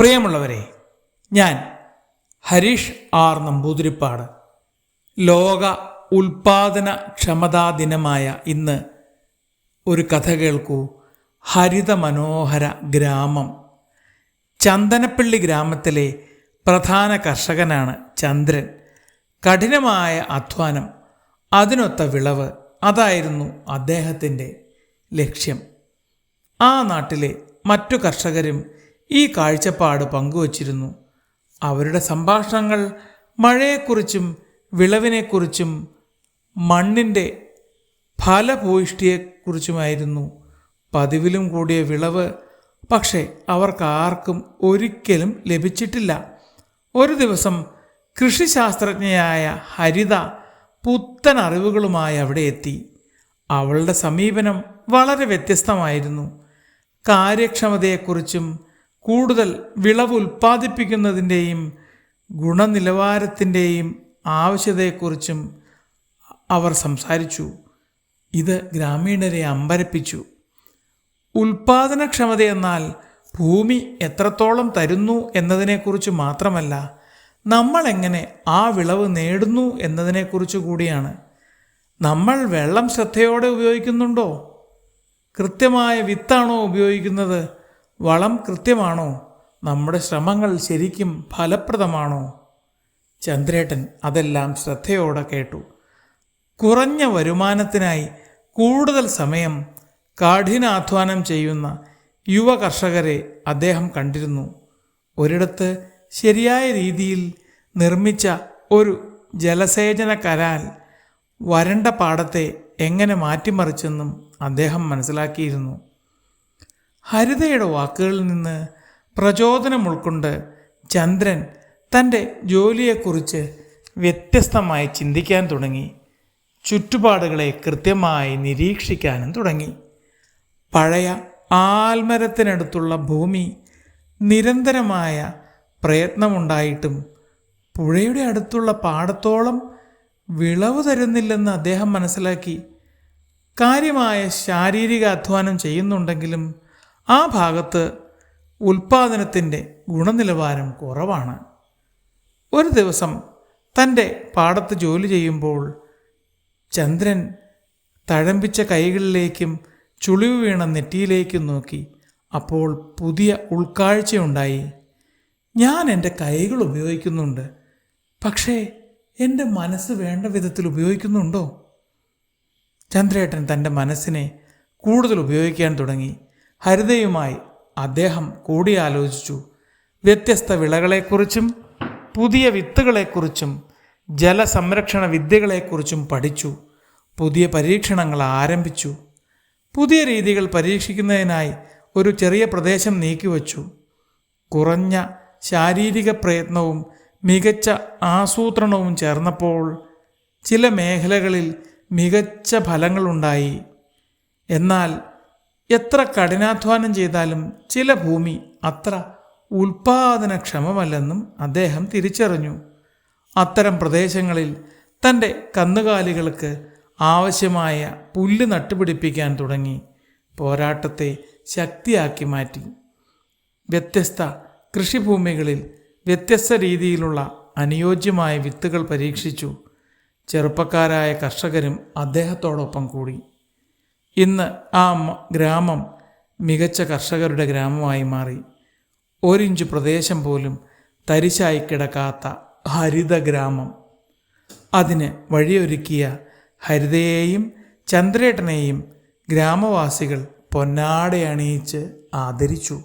പ്രിയമുള്ളവരെ ഞാൻ ഹരീഷ് ആർ നമ്പൂതിരിപ്പാട്. ലോക ഉൽപാദന ക്ഷമതാ ദിനമായ ഇന്ന് ഒരു കഥ കേൾക്കൂ. ഹരിത മനോഹര ഗ്രാമം. ചന്ദനപ്പള്ളി ഗ്രാമത്തിലെ പ്രധാന കർഷകനാണ് ചന്ദ്രൻ. കഠിനമായ അധ്വാനം അതിനൊത്ത വിളവ് അതായിരുന്നു അദ്ദേഹത്തിന്റെ ലക്ഷ്യം. ആ നാട്ടിലെ മറ്റു കർഷകരും ഈ കാഴ്ചപ്പാട് പങ്കുവച്ചിരുന്നു. അവരുടെ സംഭാഷണങ്ങൾ മഴയെക്കുറിച്ചും വിളവിനെക്കുറിച്ചും മണ്ണിന്റെ ഫലഭൂയിഷ്ടിയെക്കുറിച്ചുമായിരുന്നു പതിവിലും കൂടിയ വിളവ് പക്ഷേ അവർക്കാർക്കും ഒരിക്കലും ലഭിച്ചിട്ടില്ല. ഒരു ദിവസം കൃഷിശാസ്ത്രജ്ഞയായ ഹരിത പുത്തൻ അറിവുകളുമായി അവിടെ എത്തി. അവളുടെ സമീപനം വളരെ വ്യത്യസ്തമായിരുന്നു. കാര്യക്ഷമതയെക്കുറിച്ചും കൂടുതൽ വിളവ് ഉൽപ്പാദിപ്പിക്കുന്നതിന്റെയും ഗുണനിലവാരത്തിന്റെയും ആവശ്യതയെക്കുറിച്ചും അവർ സംസാരിച്ചു. ഇത് ഗ്രാമീണരെ അമ്പരപ്പിച്ചു. ഉൽപാദനക്ഷമത എന്നാൽ ഭൂമി എത്രത്തോളം തരുന്നു എന്നതിനെക്കുറിച്ച് മാത്രമല്ല നമ്മൾ എങ്ങനെ ആ വിളവ് നേടുന്നു എന്നതിനെക്കുറിച്ച് കൂടിയാണ്. നമ്മൾ വെള്ളം ശ്രദ്ധയോടെ ഉപയോഗിക്കുന്നുണ്ടോ? കൃത്യമായ വിത്താണോ ഉപയോഗിക്കുന്നത്? വളം കൃത്യമാണോ? നമ്മുടെ ശ്രമങ്ങൾ ശരിക്കും ഫലപ്രദമാണോ? ചന്ദ്രേട്ടൻ അതെല്ലാം ശ്രദ്ധയോടെ കേട്ടു. കുറഞ്ഞ വരുമാനത്തിനായി കൂടുതൽ സമയം കാഠിനാധ്വാനം ചെയ്യുന്ന യുവ കർഷകരെ അദ്ദേഹം കണ്ടിരുന്നു. ഒരിടത്ത് ശരിയായ രീതിയിൽ നിർമ്മിച്ച ഒരു ജലസേചന കരാൽ വരണ്ട പാടത്തെ എങ്ങനെ മാറ്റിമറിച്ചെന്നും അദ്ദേഹം മനസ്സിലാക്കിയിരുന്നു. ഹരിതയുടെ വാക്കുകളിൽ നിന്ന് പ്രചോദനം ഉൾക്കൊണ്ട് ചന്ദ്രൻ തന്റെ ജോലിയെക്കുറിച്ച് വ്യത്യസ്തമായി ചിന്തിക്കാൻ തുടങ്ങി. ചുറ്റുപാടുകളെ കൃത്യമായി നിരീക്ഷിക്കാനും തുടങ്ങി. പഴയ ആൽമരത്തിനടുത്തുള്ള ഭൂമി നിരന്തരമായ പ്രയത്നമുണ്ടായിട്ടും പുഴയുടെ അടുത്തുള്ള പാടത്തോളം വിളവ് തരുന്നില്ലെന്ന് അദ്ദേഹം മനസ്സിലാക്കി. കാര്യമായ ശാരീരിക അധ്വാനം ചെയ്യുന്നുണ്ടെങ്കിലും ആ ഭാഗത്ത് ഉൽപാദനത്തിന്റെ ഗുണനിലവാരം കുറവാണ്. ഒരു ദിവസം തന്റെ പാടത്ത് ജോലി ചെയ്യുമ്പോൾ ചന്ദ്രൻ തഴമ്പിച്ച കൈകളിലേക്കും ചുളിവ് വീണ നെറ്റിയിലേക്കും നോക്കി. അപ്പോൾ പുതിയ ഉൾക്കാഴ്ചയുണ്ടായി. ഞാൻ എന്റെ കൈകൾ ഉപയോഗിക്കുന്നുണ്ട്. പക്ഷേ എന്റെ മനസ്സ് വേണ്ട വിധത്തിൽ ഉപയോഗിക്കുന്നുണ്ടോ? ചന്ദ്രേട്ടൻ തന്റെ മനസ്സിനെ കൂടുതൽ ഉപയോഗിക്കാൻ തുടങ്ങി. ഹരിതയുമായി അദ്ദേഹം കൂടിയാലോചിച്ചു. വ്യത്യസ്ത വിളകളെക്കുറിച്ചും പുതിയ വിത്തുകളെക്കുറിച്ചും ജലസംരക്ഷണ വിദ്യകളെക്കുറിച്ചും പഠിച്ചു. പുതിയ പരീക്ഷണങ്ങൾ ആരംഭിച്ചു. പുതിയ രീതികൾ പരീക്ഷിക്കുന്നതിനായി ഒരു ചെറിയ പ്രദേശം നീക്കിവച്ചു. കുറഞ്ഞ ശാരീരിക പ്രയത്നവും മികച്ച ആസൂത്രണവും ചേർന്നപ്പോൾ ചില മേഖലകളിൽ മികച്ച ഫലങ്ങളുണ്ടായി. എന്നാൽ എത്ര കഠിനാധ്വാനം ചെയ്താലും ചില ഭൂമി അത്ര ഉൽപാദനക്ഷമമല്ലെന്നും അദ്ദേഹം തിരിച്ചറിഞ്ഞു. അത്തരം പ്രദേശങ്ങളിൽ തന്റെ കന്നുകാലികൾക്ക് ആവശ്യമായ പുല്ല് നട്ടുപിടിപ്പിക്കാൻ തുടങ്ങി. പോരാട്ടത്തെ ശക്തിയാക്കി മാറ്റി. വ്യത്യസ്ത കൃഷിഭൂമികളിൽ വ്യത്യസ്ത രീതിയിലുള്ള അനുയോജ്യമായ വിത്തുകൾ പരീക്ഷിച്ചു. ചെറുപ്പക്കാരായ കർഷകരും അദ്ദേഹത്തോടൊപ്പം കൂടി. ഇന്ന് ആ ഗ്രാമം മികച്ച കർഷകരുടെ ഗ്രാമമായി മാറി. ഒരിഞ്ച് പ്രദേശം പോലും തരിശായി കിടക്കാത്ത ഹരിത ഗ്രാമം. അതിന് വഴിയൊരുക്കിയ ഹരിതയെയും ചന്ദ്രേട്ടനെയും ഗ്രാമവാസികൾ പൊന്നാടയണിയിച്ച് ആദരിച്ചു.